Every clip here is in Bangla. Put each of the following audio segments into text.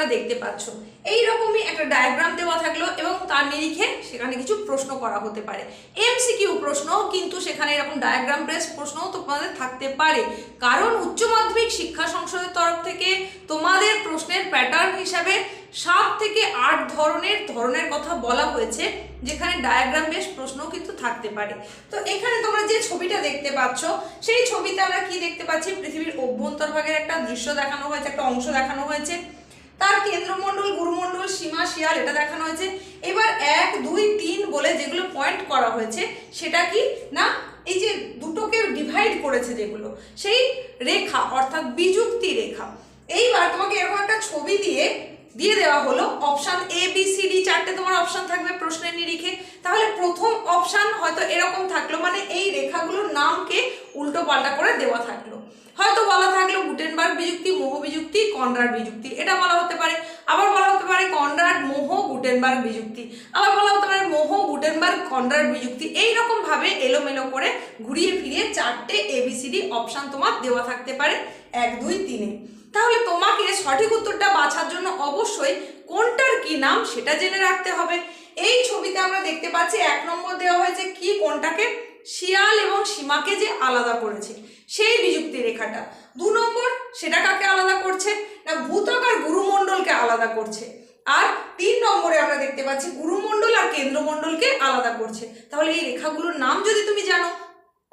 তোমরা দেখতে পাচ্ছ। এই রকমই একটা ডায়াগ্রাম দেওয়া থাকল এবং তার নিরিখে সেখানে কিছু প্রশ্ন করা হতে পারে। এমসিকিউ প্রশ্নও কিন্তু সেখানে এরকম ডায়াগ্রাম বেস প্রশ্নও তোমাদের থাকতে পারে। কারণ উচ্চ মাধ্যমিক শিক্ষা সংসদের তরফ থেকে তোমাদের প্রশ্নের প্যাটার্ন হিসাবে সাত থেকে আট ধরনের ধরনের কথা বলা হয়েছে, যেখানে ডায়াগ্রাম বেস প্রশ্নও কিন্তু থাকতে পারে। তো এখানে তোমরা যে ছবিটা দেখতে পাচ্ছ, সেই ছবিতে আমরা কি দেখতে পাচ্ছি? পৃথিবীর অভ্যন্তরভাগের একটা দৃশ্য দেখানো হয়েছে, একটা অংশ দেখানো হয়েছে। তার কেন্দ্রমণ্ডল, গুরুমণ্ডল, সীমা, শিয়াল, এটা দেখানো হয়েছে। এবার এক, দুই, তিন বলে যেগুলো পয়েন্ট করা হয়েছে, সেটা কি? না, এই যে দুটোকে ডিভাইড করেছে যেগুলো, সেই রেখা, অর্থাৎ বিযুক্তি রেখা। এইবার তোমাকে এরকম একটা ছবি দিয়ে দিয়ে দেওয়া হলো option A B C D চারটে তোমার অপশান থাকবে প্রশ্নের নিরিখে। তাহলে প্রথম অপশান হয়তো এরকম থাকল মানে এই রেখাগুলোর নামকে উল্টো পাল্টা করে দেওয়া থাকল। হয়তো বলা থাকল গুটেনবার্গ বিযুক্তি, মোহ বিযুক্তি, কনরাড বিযুক্তি, এটা বলা হতে পারে। আবার বলা হতে পারে কনরাড, মোহ, গুটেনবার্গ বিযুক্তি। আবার বলা হতে পারে মোহ, গুটেনবার্গ, কনরাড বিযুক্তি। এই রকম ভাবে এলোমেলো করে ঘুরিয়ে ফিরিয়ে চারটে এবিসিডি অপশান তোমার দেওয়া থাকতে পারে। এক, দুই, তিনে। তাহলে তোমাকে সঠিক উত্তরটা বাছার জন্য অবশ্যই কোনটার কি নাম সেটা জেনে রাখতে হবে। এই ছবিতে আমরা দেখতে পাচ্ছি এক নম্বর দেওয়া হয়েছে কি, কোনটাকে? শিয়াল এবং সীমাকে যে আলাদা করেছে, সেই বিযুক্তি রেখাটা। দু নম্বর, সেটা কাকে আলাদা করছে? না, ভূতক আর গুরুমণ্ডলকে আলাদা করছে। আর তিন নম্বরে আমরা দেখতে পাচ্ছি গুরুমণ্ডল আর কেন্দ্রমণ্ডলকে আলাদা করছে। তাহলে এই রেখাগুলোর নাম যদি তুমি জানো,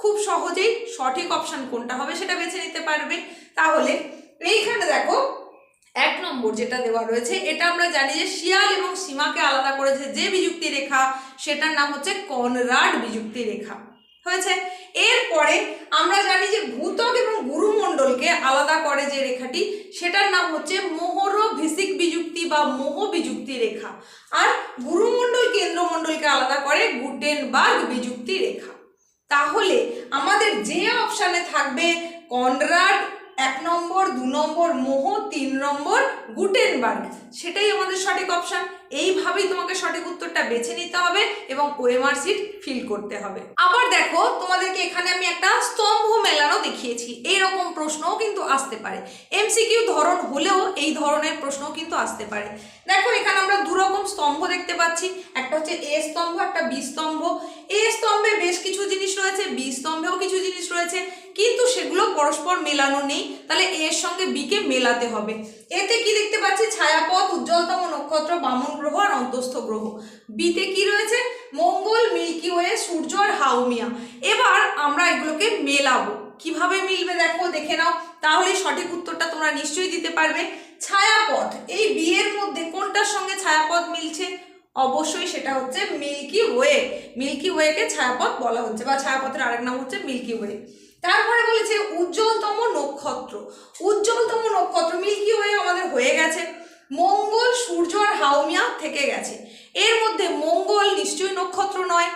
খুব সহজেই সঠিক অপশন কোনটা হবে সেটা বেছে নিতে পারবে। তাহলে এইখানে দেখো, এক নম্বর যেটা দেওয়া রয়েছে, এটা আমরা জানি যে শিয়াল এবং সীমাকে আলাদা করেছে যে বিযুক্তি রেখা, সেটার নাম হচ্ছে কনরাড বিযুক্তি রেখা। হয়েছে? এরপরে আমরা জানি যে ভূতক এবং গুরুমণ্ডলকে আলাদা করে যে রেখাটি, সেটার নাম হচ্ছে মোহর ভিসিক বিযুক্তি বা মোহ বিযুক্তি রেখা। আর গুরুমণ্ডল কেন্দ্রমণ্ডলকে আলাদা করে গুটেনবার্গ বিযুক্তি রেখা। তাহলে আমাদের যে অপশানে থাকবে কনরাড এক নম্বর, দু নম্বর, মোহ, তিন নম্বর, গুটেনবার্গ। সেটাই আমাদের সঠিক অপশান এইভাবেই তোমাকে সঠিক উত্তরটা বেছে নিতে হবে এবং ওএমআর সিট ফিল করতে হবে। আবার দেখো, তোমাদেরকে এখানে আমি একটা স্তম্ভ মেলানো দেখিয়েছি। এইরকম প্রশ্নও কিন্তু আসতে পারে। এমসিকিউ ধরন হলেও এই ধরনের প্রশ্নও কিন্তু আসতে পারে। দেখো, এখানে আমরা দু রকম স্তম্ভ দেখতে পাচ্ছি। একটা হচ্ছে এ স্তম্ভ, একটা বি স্তম্ভ। এ স্তম্ভে বেশ কিছু জিনিস রয়েছে, বি স্তম্ভেও কিছু জিনিস রয়েছে। কিন্তু সেগুলো পরস্পর মেলানো নেই। তাহলে এর সঙ্গে বিকে মেলাতে হবে। এতে কি দেখতে পাচ্ছি? ছায়াপথ, উজ্জ্বলতম নক্ষত্র, বামন গ্রহ আর অন্তস্থ গ্রহ। বিতে কি রয়েছে? মঙ্গল, মিল্কি ওয়ে, সূর্য আর হাউমিয়া। এবার আমরা এগুলোকে মেলাবো। কীভাবে মিলবে দেখো, দেখে নাও। তাহলে সঠিক উত্তরটা তোমরা নিশ্চয়ই দিতে পারবে। ছায়াপথ, এই বিয়ের মধ্যে কোনটার সঙ্গে ছায়াপথ মিলছে? অবশ্যই সেটা হচ্ছে মিল্কি ওয়ে। মিল্কি ওয়েকে ছায়াপথ বলা হচ্ছে বা ছায়াপথের আরেক নাম হচ্ছে মিল্কি ওয়ে। তারপরে বলেছে, উজ্জ্বলতম নক্ষত্র। উজ্জ্বলতম নক্ষত্র মিল্কি ওয়ে আমাদের হয়ে গেছে? মঙ্গল, সূর্য আর হাউমিয়া থেকে গেছে। এর মধ্যে মঙ্গল নিশ্চয়ই নক্ষত্র নয়,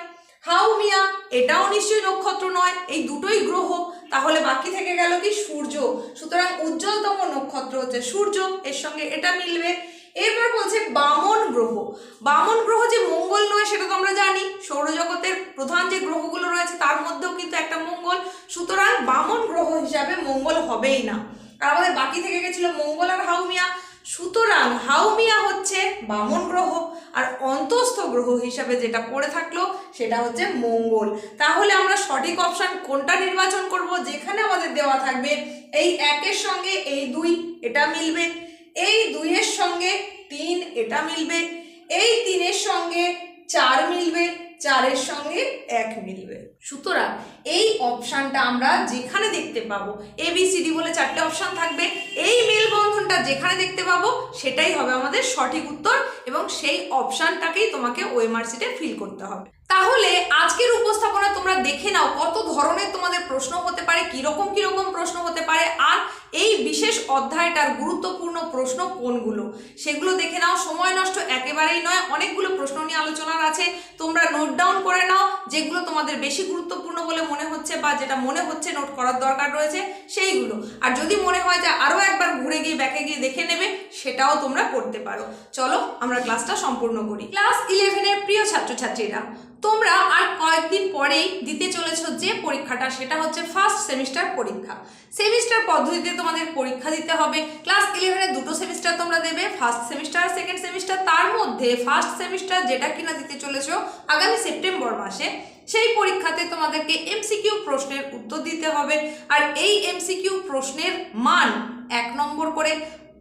হাউমিয়া এটাও নিশ্চয়ই নক্ষত্র নয়, এই দুটোই গ্রহ। তাহলে বাকি থেকে গেল কি? সূর্য। সুতরাং উজ্জ্বলতম নক্ষত্র হচ্ছে সূর্য, এর সঙ্গে এটা মিলবে। এরপর বলছে বামন গ্রহ। বামন গ্রহ যে মঙ্গল নয়, সেটা তো আমরা জানি। সৌরজগতের প্রধান যে গ্রহগুলো রয়েছে, তার মধ্যেও কিন্তু একটা মঙ্গল। সুতরাং বামন গ্রহ হিসাবে মঙ্গল হবেই না। আর আমাদের বাকি থেকে গেছিল মঙ্গল আর হাউমিয়া। সুতরাং হাউমিয়া হচ্ছে বামন গ্রহ, আর অন্তস্থ গ্রহ হিসাবে যেটা পড়ে থাকল, সেটা হচ্ছে মঙ্গল। তাহলে আমরা সঠিক অপশন কোনটা নির্বাচন করব, যেখানে আমাদের দেওয়া থাকবে এই একের সঙ্গে এই দুই, এটা মিলবে। এই দুইয়ের সঙ্গে তিন এটা মিলবে, এই তিনের সঙ্গে চার মিলবে, চারের সঙ্গে এক মিলবে। সুতরাং এই অপশানটা আমরা যেখানে দেখতে পাবো এ বি সি ডি বলে চারটে অপশান থাকবে। এই মেলবন্ধনটা যেখানে দেখতে পাবো, সেটাই হবে আমাদের সঠিক উত্তর এবং সেই অপশানটাকেই তোমাকে ওএমআর ফিল করতে হবে। তাহলে আজকের উপস্থাপনা তোমরা দেখে নাও কত ধরনের তোমাদের প্রশ্ন হতে পারে, কীরকম কীরকম প্রশ্ন হতে পারে, আর এই বিশেষ অধ্যায়টার গুরুত্বপূর্ণ প্রশ্ন কোনগুলো? সেগুলো দেখে নাও, সময় নষ্ট একেবারেই নয়, অনেকগুলো প্রশ্ন নিয়ে আলোচনার আছে। তোমরা নোট ডাউন করে নাও, যেগুলো তোমাদের বেশি গুরুত্বপূর্ণ বলে মনে হচ্ছে বা যেটা মনে হচ্ছে নোট করার দরকার রয়েছে, সেইগুলো। আর যদি মনে হয় যে আরও একবার ঘুরে গিয়ে, ব্যাকে গিয়ে দেখে নেবে, সেটাও তোমরা করতে পারো। চলো, আমরা ক্লাসটা সম্পূর্ণ করি। ক্লাস ইলেভেনের প্রিয় ছাত্রছাত্রীরা, তোমরা আর কয়েকদিন পরেই দিতে চলেছো যে পরীক্ষাটা, সেটা হচ্ছে ফার্স্ট সেমিস্টার পরীক্ষা। সেমিস্টার পদ্ধতিতে তোমাদের পরীক্ষা দিতে হবে। ক্লাস ইলেভেনের দুটো সেমিস্টার তোমরা দেবে ফার্স্ট সেমিস্টার সেকেন্ড সেমিস্টার তার মধ্যে ফার্স্ট সেমিস্টার যেটা কিনা দিতে চলেছো, আগামী সেপ্টেম্বর মাসে। সেই পরীক্ষাতে তোমাদেরকে এমসিকিউ প্রশ্নের উত্তর দিতে হবে। আর এই এমসিকিউ প্রশ্নের মান এক নম্বর করে।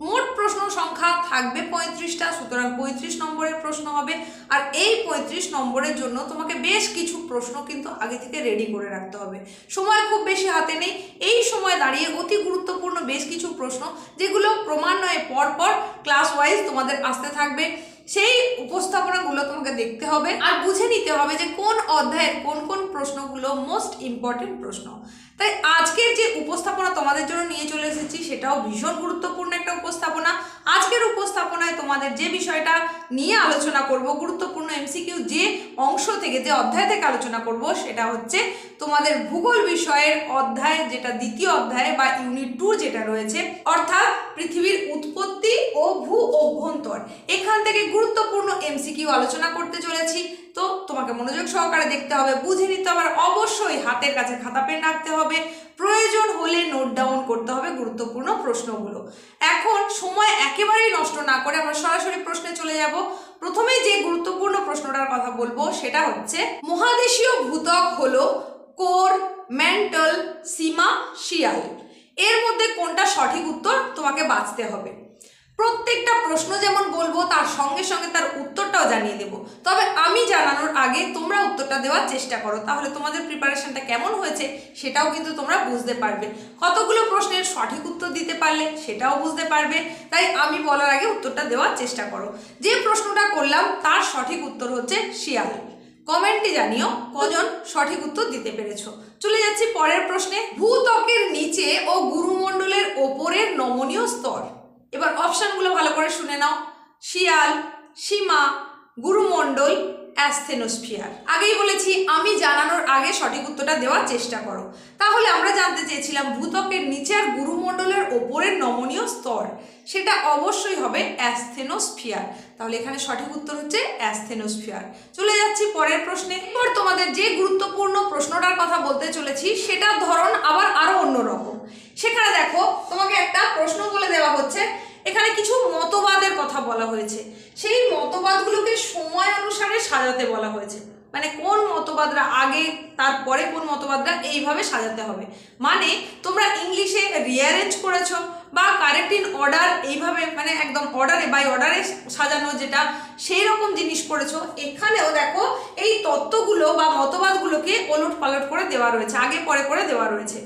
মোট প্রশ্ন সংখ্যা থাকবে পঁয়ত্রিশটা, সুতরাং পঁয়ত্রিশ নম্বরের প্রশ্ন হবে। আর এই পঁয়ত্রিশ নম্বরের জন্য তোমাকে বেশ কিছু প্রশ্ন কিন্তু আগে থেকে রেডি করে রাখতে হবে। সময় খুব বেশি হাতে নেই। এই সময় দাঁড়িয়ে অতি গুরুত্বপূর্ণ বেশ কিছু প্রশ্ন, যেগুলো ক্রমান্বয়ে পর পর ক্লাস ওয়াইজ তোমাদের আসতে থাকবে। সেই উপস্থাপনাগুলো তোমাকে দেখতে হবে আর বুঝে নিতে হবে যে কোন অধ্যায়ের কোন কোন প্রশ্নগুলো মোস্ট ইম্পর্টেন্ট প্রশ্ন। তাই আজকের যে উপস্থাপনা তোমাদের জন্য নিয়ে চলে এসেছি সেটাও ভীষণ গুরুত্বপূর্ণ একটা উপস্থাপনা। আজকের উপস্থাপনায় তোমাদের যে বিষয়টা নিয়ে আলোচনা করব, গুরুত্বপূর্ণ এমসিকিউ যে অংশ থেকে যে অধ্যায় থেকে আলোচনা করব, সেটা হচ্ছে তোমাদের ভূগোল বিষয়ের অধ্যায়, যেটা দ্বিতীয় অধ্যায় বা ইউনিট টু যেটা রয়েছে, অর্থাৎ পৃথিবীর উৎপত্তি ও ভূ অভ্যন্তর। এখান থেকে গুরুত্বপূর্ণ এমসিকিউ আলোচনা করতে চলেছি। তো তোমাকে মনোযোগ সহকারে দেখতে হবে, বুঝে নিতে হবে অবশ্যই হাতের কাছে খাতা পেন রাখতে হবে। প্রয়োজন হলে নোট ডাউন করতে হবে গুরুত্বপূর্ণ প্রশ্নগুলো। এখন সময় একেবারেই নষ্ট না করে আমরা সরাসরি প্রশ্নে চলে যাব। প্রথমেই যে গুরুত্বপূর্ণ প্রশ্নটার কথা বলব সেটা হচ্ছে, মহাদেশীয় ভূতক হলো কোর ম্যান্টল সীমা শিয়াল। এর মধ্যে কোনটা সঠিক উত্তর তোমাকে বাঁচতে হবে। প্রত্যেকটা প্রশ্ন যেমন বলব, তার সঙ্গে সঙ্গে তার উত্তরটাও জানিয়ে দেবো। তবে আমি জানানোর আগে তোমরা উত্তরটা দেওয়ার চেষ্টা করো, তাহলে তোমাদের প্রিপারেশনটা কেমন হয়েছে সেটাও কিন্তু তোমরা বুঝতে পারবে। কতগুলো প্রশ্নের সঠিক উত্তর দিতে পারলে সেটাও বুঝতে পারবে, তাই আমি বলার আগে উত্তরটা দেওয়ার চেষ্টা করো। যে প্রশ্নটা করলাম, তার সঠিক উত্তর হচ্ছে শিয়াল। কমেন্টে জানিও কজন সঠিক উত্তর দিতে পেরেছ। চলে যাচ্ছি পরের প্রশ্নে। ভূত্বকের নিচে ও গুরুমণ্ডলের ওপরের নমনীয় স্তর। এবার অপশানগুলো ভালো করে শুনে নাও। শিয়াল, সীমা, গুরুমণ্ডল, অ্যাস্থেনোস্ফিয়ার। আগেই বলেছি, আমি জানানোর আগে সঠিক উত্তরটা দেওয়ার চেষ্টা করো। তাহলে আমরা জানতে চেয়েছিলাম ভূত্বকের নিচে আর গুরুমণ্ডলের ওপরের নমনীয় স্তর। সেটা অবশ্যই হবে অ্যাস্থেনোস্ফিয়ার। তাহলে এখানে সঠিক উত্তর হচ্ছে অ্যাস্থেনোস্ফিয়ার। চলে যাচ্ছি পরের প্রশ্নে। এবার তোমাদের যে গুরুত্বপূর্ণ প্রশ্নটার কথা বলতে চলেছি, সেটার ধরন আবার আরও অন্যরকম। সেখানে দেখো, তোমাকে একটা প্রশ্ন বলে দেওয়া হচ্ছে। এখানে কিছু মতবাদের কথা বলা হয়েছে। সেই মতবাদগুলোকে সময় অনুসারে সাজাতে বলা হয়েছে। মানে কোন মতবাদরা আগে, তারপরে কোন মতবাদরা এইভাবে সাজাতে হবে? মানে তোমরা ইংলিশে রিয়ারেঞ্জ করেছ বা কারেক্ট ইন অর্ডার এইভাবে মানে একদম অর্ডারে বাই অর্ডারে সাজানো যেটা সেই রকম জিনিস করেছ। এখানেও দেখো এই তত্ত্বগুলো বা মতবাদগুলোকে ওলট পালট করে দেওয়া রয়েছে, আগে পরে করে দেওয়া রয়েছে।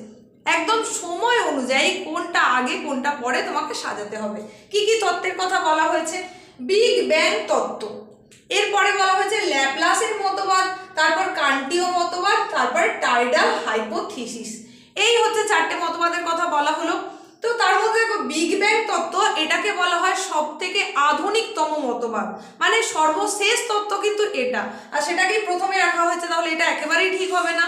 একদম সময় অনুযায়ী কোনটা আগে, কোনটা পরে তোমাকে সাজাতে হবে। কি কি তত্ত্বের কথা বলা হয়েছে? বিগ ব্যাং তত্ত্ব। এরপরে বলা হয়েছে ল্যাপ্লাসের মতবাদ, তারপর কান্টীয় মতবাদ, তারপর টাইডাল হাইপোথিসিস। এই হচ্ছে চারটে মতবাদের কথা বলা হলো। তো তার মধ্যে দেখো, বিগ ব্যাং তত্ত্ব, এটাকে বলা হয় সব থেকে আধুনিকতম মতবাদ। মানে সর্বশেষ তত্ত্ব কিন্তু এটা। আর সেটাকেই প্রথমে রাখা হয়েছে, তাহলে এটা একেবারেই ঠিক হবে না।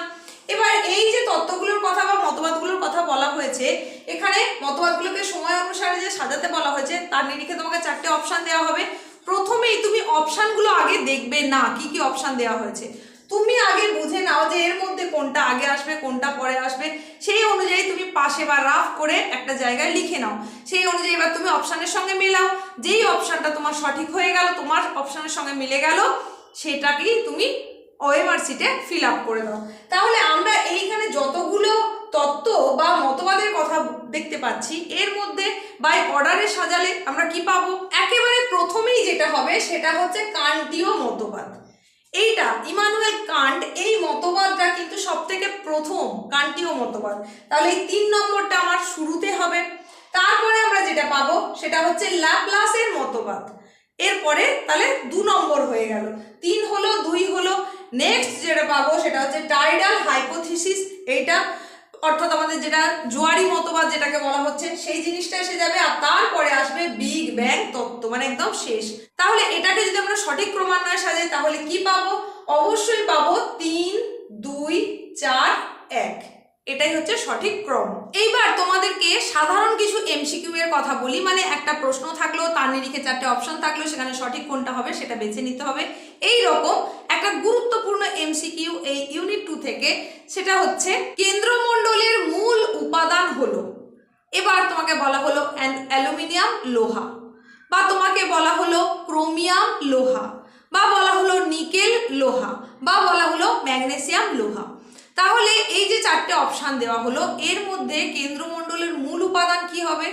এবার এই যে তত্ত্বগুলোর কথা বা মতবাদগুলোর কথা বলা হয়েছে, এখানে মতবাদগুলোকে সময় অনুসারে যে সাজাতে বলা হয়েছে, তার নিরিখে তোমাকে চারটে অপশান দেওয়া হবে। প্রথমেই তুমি অপশানগুলো আগে দেখবে না, কি কি অপশান দেওয়া হয়েছে। তুমি আগে বুঝে নাও যে এর মধ্যে কোনটা আগে আসবে, কোনটা পরে আসবে। সেই অনুযায়ী তুমি পাশে বা রাফ করে একটা জায়গায় লিখে নাও। সেই অনুযায়ী এবার তুমি অপশানের সঙ্গে মেলাও। যেই অপশানটা তোমার সঠিক হয়ে গেল, তোমার অপশানের সঙ্গে মিলে গেল, সেটাকেই তুমি ওএমআর সিটে ফিল আপ করে দাও। তাহলে আমরা এইখানে যতগুলো তত্ত্ব বা মতবাদের কথা দেখতে পাচ্ছি। এর মধ্যে বাই অর্ডারে সাজালে আমরা কি পাবো? একেবারে প্রথমেই যেটা হবে সেটা হচ্ছে কান্টীয় মতবাদ। এইটা ইমানুয়েল কান্ট এই মতবাদটা কিন্তু সব থেকে প্রথম কান্টীয় মতবাদ। তাহলে এই তিন নম্বরটা আমার শুরুতে হবে। তারপরে আমরা যেটা পাবো সেটা হচ্ছে ল্যাপ্লাসের মতবাদ। এরপরে তাহলে দু নম্বর হয়ে গেল। তিন হলো, দুই হলো নেক্সট যেটা পাবো সেটা হচ্ছে টাইডাল হাইপোথিসিস এইটা অর্থাৎ আমাদের যেটা জোয়ারি মতবাদ যেটাকে বলা হচ্ছে, সেই জিনিসটা এসে যাবে আর তারপরে আসবে বিগ ব্যাং তত্ত্ব মানে একদম শেষ। তাহলে এটাকে যদি আমরা সঠিক ক্রমান্বয়ে সাজাই, তাহলে কি পাবো? অবশ্যই পাবো তিন, দুই, চার, এক। এটাই হচ্ছে সঠিক ক্রম। এইবার তোমাদেরকে সাধারণ এমসিকিউ এর কথা বলি মানে একটা প্রশ্ন থাকল, তার নিরিখে চারটে অপশন থাকল, সেখানে সঠিক কোনটা হবে সেটা বেছে নিতে হবে। এই রকম একটা গুরুত্বপূর্ণ এমসিকিউ এই ইউনিট টু থেকে, সেটা হচ্ছে কেন্দ্রমণ্ডলের মূল উপাদান হলো, এবার তোমাকে বলা হলো অ্যালুমিনিয়াম লোহা, বা তোমাকে বলা হলো ক্রোমিয়াম লোহা, বা বলা হলো নিকেল লোহা, বা বলা হলো ম্যাগনেসিয়াম লোহা। তাহলে এই যে চারটে অপশান দেওয়া হলো, এর মধ্যে কেন্দ্রমণ্ডলের মূল উপাদান কি হবে?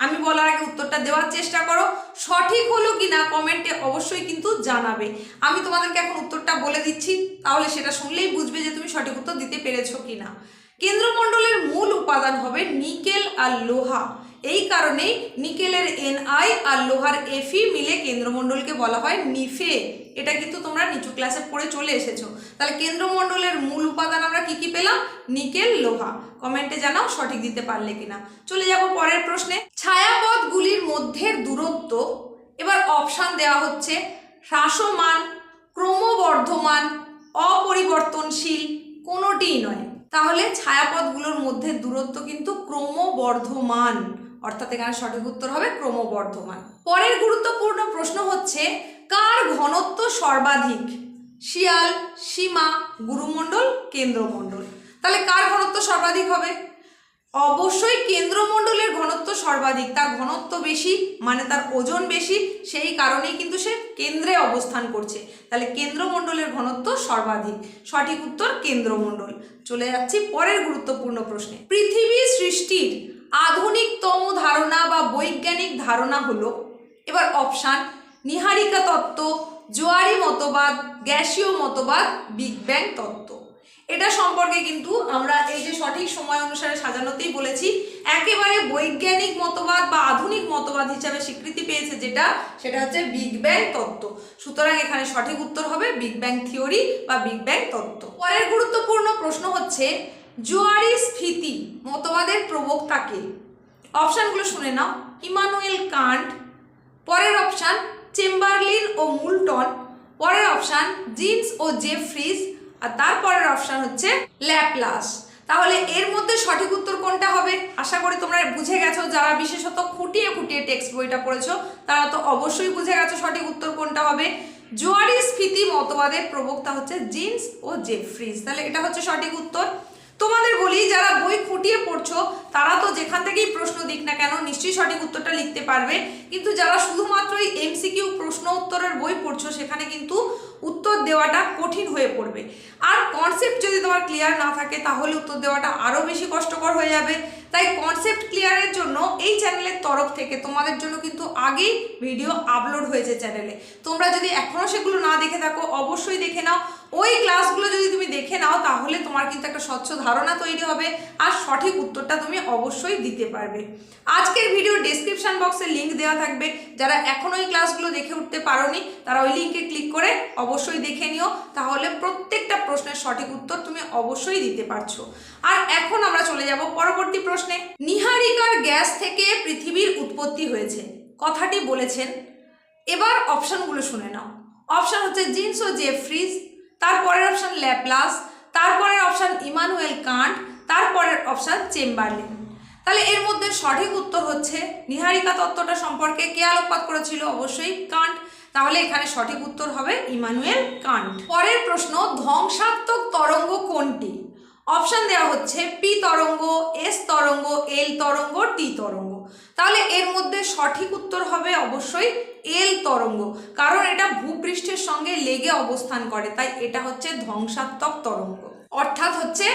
আমি বলার আগে উত্তরটা দেওয়ার চেষ্টা করো। সঠিক হলো কি না কমেন্টে অবশ্যই কিন্তু জানাবে। আমি তোমাদেরকে এখন উত্তরটা বলে দিচ্ছি, তাহলে সেটা শুনলেই বুঝবে যে তুমি সঠিক উত্তর দিতে পেরেছ কি না কেন্দ্রমণ্ডলের মূল উপাদান হবে নিকেল আর লোহা। এই কারণেই নিকেলের এনআই আর লোহার এফি মিলে কেন্দ্রমণ্ডলকে বলা হয় নিফে। এটা কিন্তু তোমরা নিচু ক্লাসে পড়ে চলে এসেছ। তাহলে কেন্দ্রমণ্ডলের মূল উপাদান আমরা কি কি পেলাম? নিকেল, লোহা। কমেন্টে জানাও সঠিক দিতে পারলে কিনা। চলে যাব পরের প্রশ্নে। ছায়াপথগুলির মধ্যের দূরত্ব। এবার অপশান দেওয়া হচ্ছে হ্রাসমান, ক্রমবর্ধমান, অপরিবর্তনশীল কোনোটিই নয়। তাহলে ছায়াপথগুলোর মধ্যে দূরত্ব কিন্তু ক্রমবর্ধমান। অর্থাৎ এখানে সঠিক উত্তর হবে ক্রমবর্ধমান। পরের গুরুত্বপূর্ণ প্রশ্ন হচ্ছে, কার ঘনত্ব সর্বাধিক? শিয়াল, সীমা, গুরুমণ্ডল, কেন্দ্রমণ্ডল। তাহলে কার ঘনত্ব সর্বাধিক হবে? অবশ্যই কেন্দ্রমণ্ডলের ঘনত্ব সর্বাধিক। তার ঘনত্ব বেশি মানে তার ওজন বেশি, সেই কারণেই কিন্তু সে কেন্দ্রে অবস্থান করছে। তাহলে কেন্দ্রমণ্ডলের ঘনত্ব সর্বাধিক। সঠিক উত্তর কেন্দ্রমণ্ডল। চলে যাচ্ছি পরের গুরুত্বপূর্ণ প্রশ্নে। পৃথিবী সৃষ্টির আধুনিকতম ধারণা বা বৈজ্ঞানিক ধারণা হলো, এবার অপশান, নিহারিকা তত্ত্ব, জোয়ারি মতবাদ, গ্যাসীয় মতবাদ, বিগ ব্যাং তত্ত্ব। এটা সম্পর্কে কিন্তু আমরা এই যে সঠিক সময় অনুসারে সাজানোতেই বলেছি, একেবারে বৈজ্ঞানিক মতবাদ বা আধুনিক মতবাদ হিসাবে স্বীকৃতি পেয়েছে যেটা, সেটা হচ্ছে বিগ ব্যাং তত্ত্ব। সুতরাং এখানে সঠিক উত্তর হবে বিগ ব্যাং থিওরি বা বিগ ব্যাং তত্ত্ব। পরের গুরুত্বপূর্ণ প্রশ্ন হচ্ছে জোয়ারি স্ফীতি মতবাদের প্রবক্তাকে। অপশানগুলো শুনে নাও। ইমানুয়েল কান্ট, পরের অপশান চেম্বারলিন ও মুলটন, পরের অপশান জিন্স ও জেফ্রিজ, আর তারপরের অপশান হচ্ছে ল্যাপলাস। তাহলে এর মধ্যে সঠিক উত্তর কোনটা হবে? আশা করি তোমরা বুঝে গেছো, যারা বিশেষত খুঁটিয়ে খুঁটিয়ে টেক্সট বইটা পড়েছো, তারা তো অবশ্যই বুঝে গেছো সঠিক উত্তর কোনটা হবে। জোয়ারি স্ফীতি মতবাদের প্রবক্তা হচ্ছে জিন্স ও জেফ্রিজ। তাহলে এটা হচ্ছে সঠিক উত্তর। তোমাদের বলি, যারা বই খুঁটিয়ে পড়ছো, তারা তো যেখান থেকেই প্রশ্ন দিক না কেন, নিশ্চয়ই সঠিক উত্তরটা লিখতে পারবে। কিন্তু যারা শুধুমাত্র এই এমসিকিউ প্রশ্ন উত্তরের বই পড়ছো, সেখানে কিন্তু উত্তর দেওয়াটা কঠিন হয়ে পড়বে। আর কনসেপ্ট যদি তোমার ক্লিয়ার না থাকে, তাহলে উত্তর দেওয়াটা আরও বেশি কষ্টকর হয়ে যাবে। তাই কনসেপ্ট ক্লিয়ারের জন্য এই চ্যানেলের তরফ থেকে তোমাদের জন্য কিন্তু আগেই ভিডিও আপলোড হয়েছে চ্যানেলে তোমরা যদি এখনও সেগুলো না দেখে থাকো, অবশ্যই দেখে নাও। ওই ক্লাসগুলো যদি তুমি দেখে নাও, তাহলে তোমার কিন্তু একটা স্বচ্ছ ধারণা তৈরি হবে। আর সঠিক উত্তরটা তুমি অবশ্যই দিতে পারবে। আজকের ভিডিও ডেসক্রিপশন বক্সে লিঙ্ক দেওয়া থাকবে। যারা এখনও ওই ক্লাসগুলো দেখে উঠতে পারোনি, তারা ওই লিঙ্কে ক্লিক করে অবশ্যই দেখে নিও। তাহলে প্রত্যেকটা প্রশ্নের সঠিক উত্তর তুমি অবশ্যই দিতে পারছ। আর এখন আমরা চলে যাব পরবর্তী প্রশ্নে। নিহারিকার গ্যাস থেকে পৃথিবীর উৎপত্তি হয়েছে। কথাটি বলেছেন। এবার অপশানগুলো শুনে নাও। অপশান হচ্ছে জিন্স ও জেফ্রিজ, তারপরের অপশন ল্যাপলাস, তারপরের অপশান ইমানুয়েল কান্ট, তারপরের অপশান চেম্বারলিন। তাহলে এর মধ্যে সঠিক উত্তর হচ্ছে নিহারিকা তত্ত্বটা সম্পর্কে কে আলোকপাত করেছিল? অবশ্যই কান্ট। তাহলে এখানে সঠিক উত্তর হবে ইমানুয়েল কান্ট। পরের প্রশ্ন, ধ্বংসাত্মক তরঙ্গ কোনটি? অপশন দেওয়া হচ্ছে পি তরঙ্গ, এস তরঙ্গ, এল তরঙ্গ, টি তরঙ্গ। তাহলে এর মধ্যে সঠিক উত্তর হবে অবশ্যই এল তরঙ্গ, কারণ এটা ভূপৃষ্ঠের সঙ্গে লেগে অবস্থান করে, তাই এটা হচ্ছে ধ্বংসাত্মক তরঙ্গ। অর্থাৎ হচ্ছে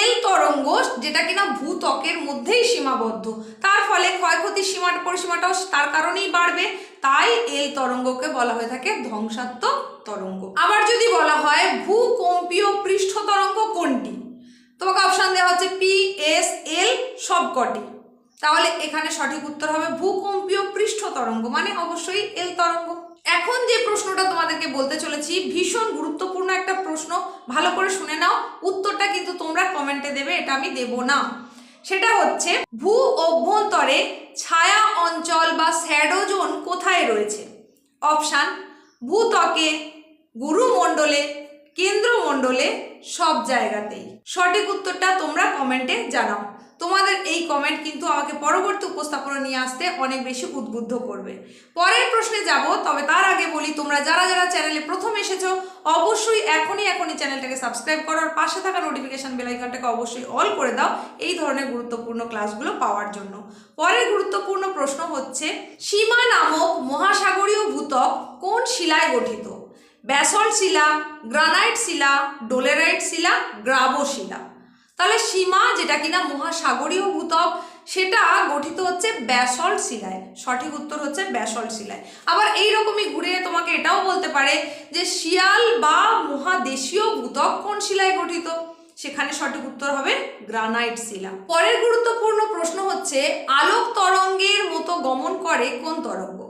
এল তরঙ্গ যেটা কিনা ভূত্বকের মধ্যেই সীমাবদ্ধ। তার ফলে ক্ষয়ক্ষতির সীমা পরিসীমাটাও তার কারণেই বাড়বে। তাই এল তরঙ্গকে বলা হয়ে থাকে ধ্বংসাত্মক তরঙ্গ। আবার যদি বলা হয় ভূকম্পীয় পৃষ্ঠ তরঙ্গ কোনটি? তোমাকে অপশন দেওয়া হচ্ছে পি এস এল সবকটি। তাহলে এখানে সঠিক উত্তর হবে ভূকম্পীয় পৃষ্ঠ তরঙ্গ মানে অবশ্যই এল তরঙ্গ। এখন যে প্রশ্নটা তোমাদেরকে বলতে চলেছি, ভীষণ গুরুত্বপূর্ণ একটা প্রশ্ন। ভালো করে শুনে নাও, উত্তরটা কিন্তু তোমরা কমেন্টে দেবে, এটা আমি দেব না। সেটা হচ্ছে, ভূ অভ্যন্তরে ছায়া অঞ্চল বা শ্যাডো জোন কোথায় রয়েছে? অপশান, ভূত্বকে গুরুমণ্ডলে, কেন্দ্রমণ্ডলে সব জায়গাতেই। সঠিক উত্তরটা তোমরা কমেন্টে জানাও। তোমাদের এই কমেন্ট কিন্তু আমাকে পরবর্তী উপস্থাপনা নিয়ে আসতে অনেক বেশি উদ্বুদ্ধ করবে। পরের প্রশ্নে যাব, তবে তার আগে বলি, তোমরা যারা যারা চ্যানেলে প্রথম এসেছ, অবশ্যই এখনই এখনই চ্যানেলটাকে সাবস্ক্রাইব করো, আর পাশে থাকা নোটিফিকেশান বেল আইকনটাকে অবশ্যই অল করে দাও এই ধরনের গুরুত্বপূর্ণ ক্লাসগুলো পাওয়ার জন্য। পরের গুরুত্বপূর্ণ প্রশ্ন হচ্ছে, সীমা নামক মহাসাগরীয় ভূতক কোন শিলায় গঠিত? ব্যাসল্ট শিলা, গ্রানাইট শিলা, ডোলেরাইট শিলা, গ্রাবো শিলা। তাহলে সীমা, যেটা কিনা মহাসাগরীয় ভূত্বক সেটা গঠিত হচ্ছে ব্যাসল্ট শিলায়। সঠিক উত্তর হচ্ছে ব্যাসল্ট শিলায়। আবার এই রকমই ঘুরে তোমাকে এটাও বলতে পারে যে শিয়াল বা মহাদেশীয় ভূত্বক কোন শিলায় গঠিত? সেখানে সঠিক উত্তর হবে গ্রানাইট শিলা। পরের গুরুত্বপূর্ণ প্রশ্ন হচ্ছে, আলোক তরঙ্গের মতো গমন করে কোন তরঙ্গ?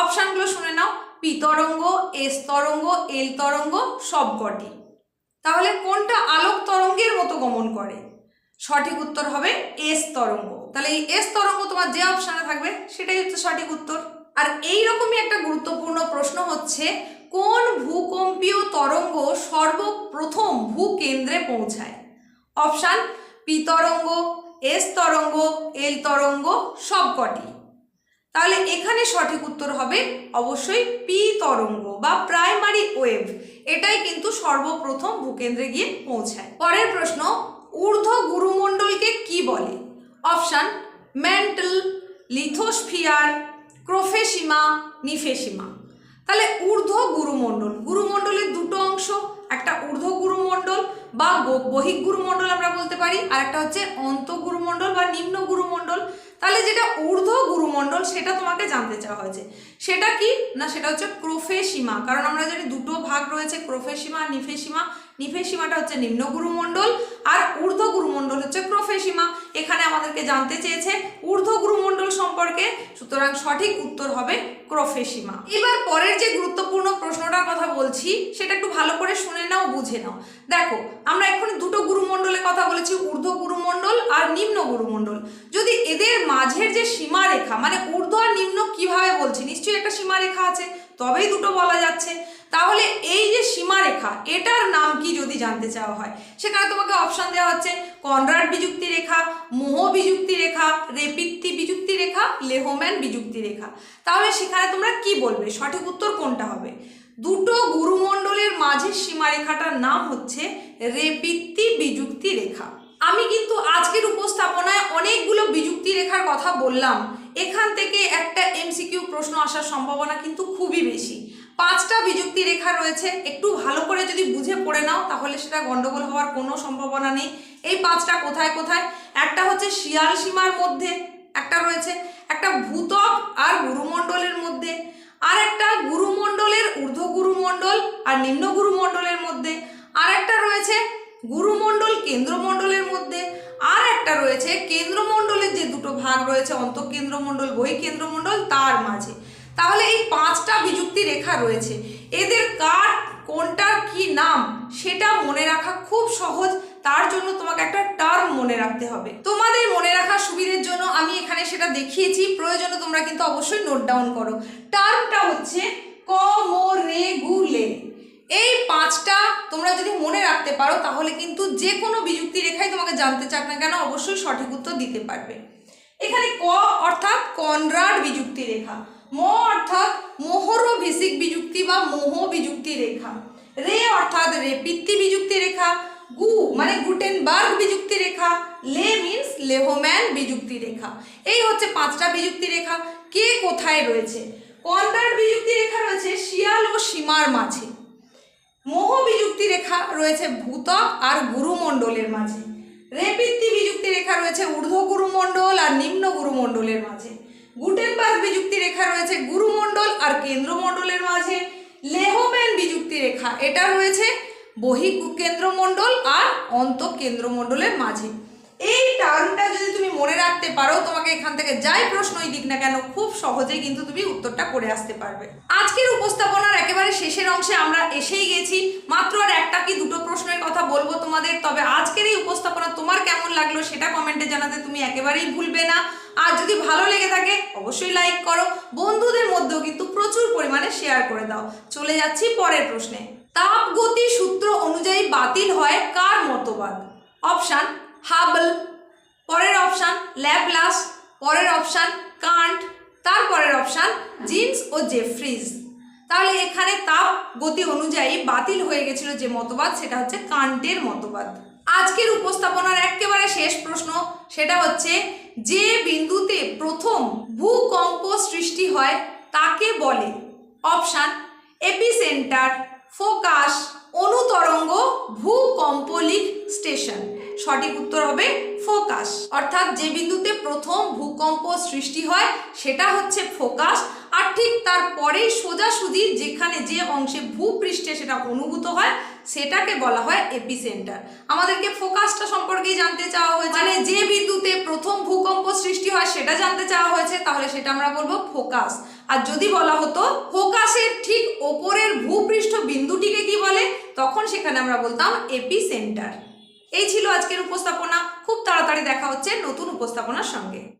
অপশানগুলো শুনে নাও। পি তরঙ্গ, এস তরঙ্গ, এল তরঙ্গ সবকটি তাহলে কোনটা আলোক তরঙ্গের মতো গমন করে? সঠিক উত্তর হবে এস তরঙ্গ। তাহলে এই এস তরঙ্গ তোমার যে অপশানে থাকবে, সেটাই হচ্ছে সঠিক উত্তর। আর এই রকমই একটা গুরুত্বপূর্ণ প্রশ্ন হচ্ছে, কোন ভূকম্পীয় তরঙ্গ সর্বপ্রথম ভূকেন্দ্রে পৌঁছায়? অপশান পি তরঙ্গ এস তরঙ্গ এল তরঙ্গ, সবকটি। তাহলে এখানে সঠিক উত্তর হবে অবশ্যই পি তরঙ্গ। বা প্রাইমারি ওয়েভ, এটাই কিন্তু সর্বপ্রথম ভূকেন্দ্রে গিয়ে পৌঁছায়। পরের প্রশ্ন, ঊর্ধ্ব গুরুমণ্ডলকে কি বলে? Option, mantle, lithosphere, crofesima, nifesima. তাহলে ঊর্ধ্ব গুরুমণ্ডল, গুরুমণ্ডলের দুটো অংশ, একটা ঊর্ধ্ব গুরুমণ্ডল বা গো- বহিঃ গুরুমণ্ডল আমরা বলতে পারি, আর একটা হচ্ছে অন্ত গুরুমণ্ডল বা নিম্ন গুরুমণ্ডল। তাহলে যেটা ঊর্ধ্ব গুরুমণ্ডল সেটা তোমাকে জানতে চাওয়া হয়েছে। সেটা কি? না, সেটা হচ্ছে ক্রোফেসীমা কারণ আমরা জানি দুটো ভাগ রয়েছে ক্রোফেসীমা আর নিফেসীমা নিফেসীমাটা হচ্ছে নিম্ন গুরুমণ্ডল আর ঊর্ধ্ব গুরুমণ্ডল হচ্ছে ক্রোফেসীমা এখানে আমাদেরকে জানতে চেয়েছে ঊর্ধ্ব গুরুমণ্ডল সম্পর্কে, সুতরাং সঠিক উত্তর হবে ক্রোফেসীমা এবার পরের যে গুরুত্বপূর্ণ প্রশ্নটার কথা বলছি, সেটা একটু ভালো করে শুনে নাও, বুঝে নাও। দেখো, আমরা এখন দুটো গুরুমণ্ডলের কথা বলেছি, ঊর্ধ্ব গুরুমণ্ডল আর নিম্ন গুরুমণ্ডল। যদি এদের মাঝের যে সীমারেখা মানে ঊর্ধ্ব আর নিম্ন কীভাবে বলছি? নিশ্চয়ই একটা সীমারেখা আছে, তবেই দুটো বলা যাচ্ছে। তাহলে এই যে সীমারেখা, এটার নাম কি যদি জানতে চাওয়া হয়? সেখানে তোমাকে অপশান দেওয়া হচ্ছে কনরাড বিযুক্তি রেখা, মোহ বিযুক্তি রেখা, রেপিত্তি বিযুক্তি রেখা, লেহম্যান বিযুক্তি রেখা। তাহলে সেখানে তোমরা কি বলবে? সঠিক উত্তর কোনটা হবে? দুটো গুরুমণ্ডলের মাঝের সীমারেখাটার নাম হচ্ছে রেপিত্তি বিযুক্তি রেখা। আমি কিন্তু আজকের উপস্থাপনায় অনেকগুলো বিযুক্তি রেখার কথা বললাম। এখান থেকে একটা এমসিকিউ প্রশ্ন আসার সম্ভাবনা কিন্তু খুবই বেশি। পাঁচটা বিযুক্তি রেখা রয়েছে। একটু ভালো করে যদি বুঝে পড়ে নাও, তাহলে সেটা গন্ডগোল হওয়ার কোনো সম্ভাবনা নেই। এই পাঁচটা কোথায় কোথায়? একটা হচ্ছে শিয়াল সীমার মধ্যে একটা রয়েছে, একটা ভূতক আর গুরুমণ্ডলের মধ্যে, আর একটা গুরুমণ্ডলের ঊর্ধ্ব গুরুমণ্ডল আর নিম্ন গুরুমণ্ডলের মধ্যে, আর একটা রয়েছে গুরুমণ্ডল কেন্দ্রমণ্ডলের মধ্যে, আর একটা রয়েছে কেন্দ্রমণ্ডলের যে দুটো ভাগ রয়েছে, অন্তঃকেন্দ্রমণ্ডল, বহিকেন্দ্রমণ্ডল, তার মাঝে। তাহলে এই পাঁচটা বিযুক্তি রেখা রয়েছে। এদের কার, কোনটার কি নাম, সেটা মনে রাখা খুব সহজ। তার জন্য তোমাকে একটা টার্ম মনে রাখতে হবে। তোমাদের মনে রাখার সুবিধের জন্য আমি এখানে সেটা দেখিয়েছি। প্রয়োজনে তোমরা কিন্তু অবশ্যই নোট ডাউন করো। টার্মটা হচ্ছে ক মো রে গু লে এই পাঁচটা তোমরা যদি মনে রাখতে পারো, তাহলে কিন্তু যে কোনো বিযুক্তি রেখাই তোমাকে জানতে চাক না কেন, অবশ্যই সঠিক উত্তর দিতে পারবে। এখানে ক অর্থাৎ কনরাড বিযুক্তি রেখা। ম অর্থাৎ মোহর ভিসিক বিযুক্তি বা মোহ বিযুক্তি রেখা। রে অর্থাৎ রেপিত্তি বিযুক্তি রেখা, গু মানে গুটেনবার্গ বিযুক্তি রেখা, লে মিন্স লেহম্যান বিযুক্তি রেখা। এই হচ্ছে পাঁচটা বিযুক্তি রেখা। কে কোথায় রয়েছে? কনরাড বিযুক্তি রেখা রয়েছে শিয়াল ও সীমার মাঝে। মোহ বিযুক্তি রেখা রয়েছে ভূতক আর গুরুমণ্ডলের মাঝে। রেপিত্তি বিযুক্তি রেখা রয়েছে ঊর্ধ্ব গুরুমণ্ডল আর নিম্ন গুরুমণ্ডলের মাঝে। গুটেনবার্গ বিযুক্তি রেখা রয়েছে গুরুমণ্ডল আর কেন্দ্রমণ্ডলের মাঝে। লেহম্যান বিযুক্তি রেখা এটা রয়েছে বহি কেন্দ্রমণ্ডল আর অন্ত কেন্দ্রমণ্ডলের মাঝে। এই টার্মটা যদি তুমি মনে রাখতে পারো, তোমাকে এখান থেকে যাই প্রশ্নই দিক না কেন, খুব সহজেই কিন্তু তুমি উত্তরটা করে আসতে পারবে। আজকের উপস্থাপনার একেবারে শেষের অংশে আমরা এসেই গেছি। মাত্র আর একটা কি দুটো প্রশ্নের কথা বলব তোমাদের, তবে আজকের এই উপস্থাপনা তোমার কেমন লাগল সেটা কমেন্টে জানাতে তুমি একেবারেই ভুলবে না। আর যদি ভালো লেগে থাকে, অবশ্যই লাইক করো। বন্ধুদের মধ্যেও কিন্তু প্রচুর পরিমাণে শেয়ার করে দাও। চলে যাচ্ছি পরের প্রশ্নে। তাপগতি সূত্র অনুযায়ী বাতিল হয় কার মতবাদ? অপশান হাবল, পরের অপশান ল্যাপলাস, পরের অপশান কান্ট তারপরের অপশান জিন্স ও জেফ্রিজ। তাহলে এখানে তাপ গতি অনুযায়ী বাতিল হয়ে গেছিল যে মতবাদ, সেটা হচ্ছে কান্টের মতবাদ। আজকের উপস্থাপনার একেবারে শেষ প্রশ্ন, সেটা হচ্ছে যে বিন্দুতে প্রথম ভূকম্প সৃষ্টি হয় তাকে বলে অপশান এপিসেন্টার, ফোকাস, অনুতরঙ্গ ভূকম্পলিক স্টেশন। সঠিক উত্তর হবে ফোকাস। অর্থাৎ যে বিন্দুতে প্রথম ভূকম্প সৃষ্টি হয়, সেটা হচ্ছে ফোকাস। আর ঠিক তারপরেই সোজাসুজি যেখানে যে অংশে ভূপৃষ্ঠে সেটা অনুভূত হয়, সেটাকে বলা হয় এপিসেন্টার। আমাদেরকে ফোকাসটা সম্পর্কেই জানতে চাওয়া হয়েছে। মানে যে বিন্দুতে প্রথম ভূকম্প সৃষ্টি হয়, সেটা জানতে চাওয়া হয়েছে, তাহলে সেটা আমরা বলব ফোকাস। আর যদি বলা হতো, ফোকাসের ঠিক ওপরের ভূপৃষ্ঠ বিন্দুটিকে কি বলে, তখন সেখানে আমরা বলতাম এপিসেন্টার। এই ছিল আজকের উপস্থাপনা। খুব তাড়াতাড়ি দেখা হচ্ছে নতুন উপস্থাপনার সঙ্গে।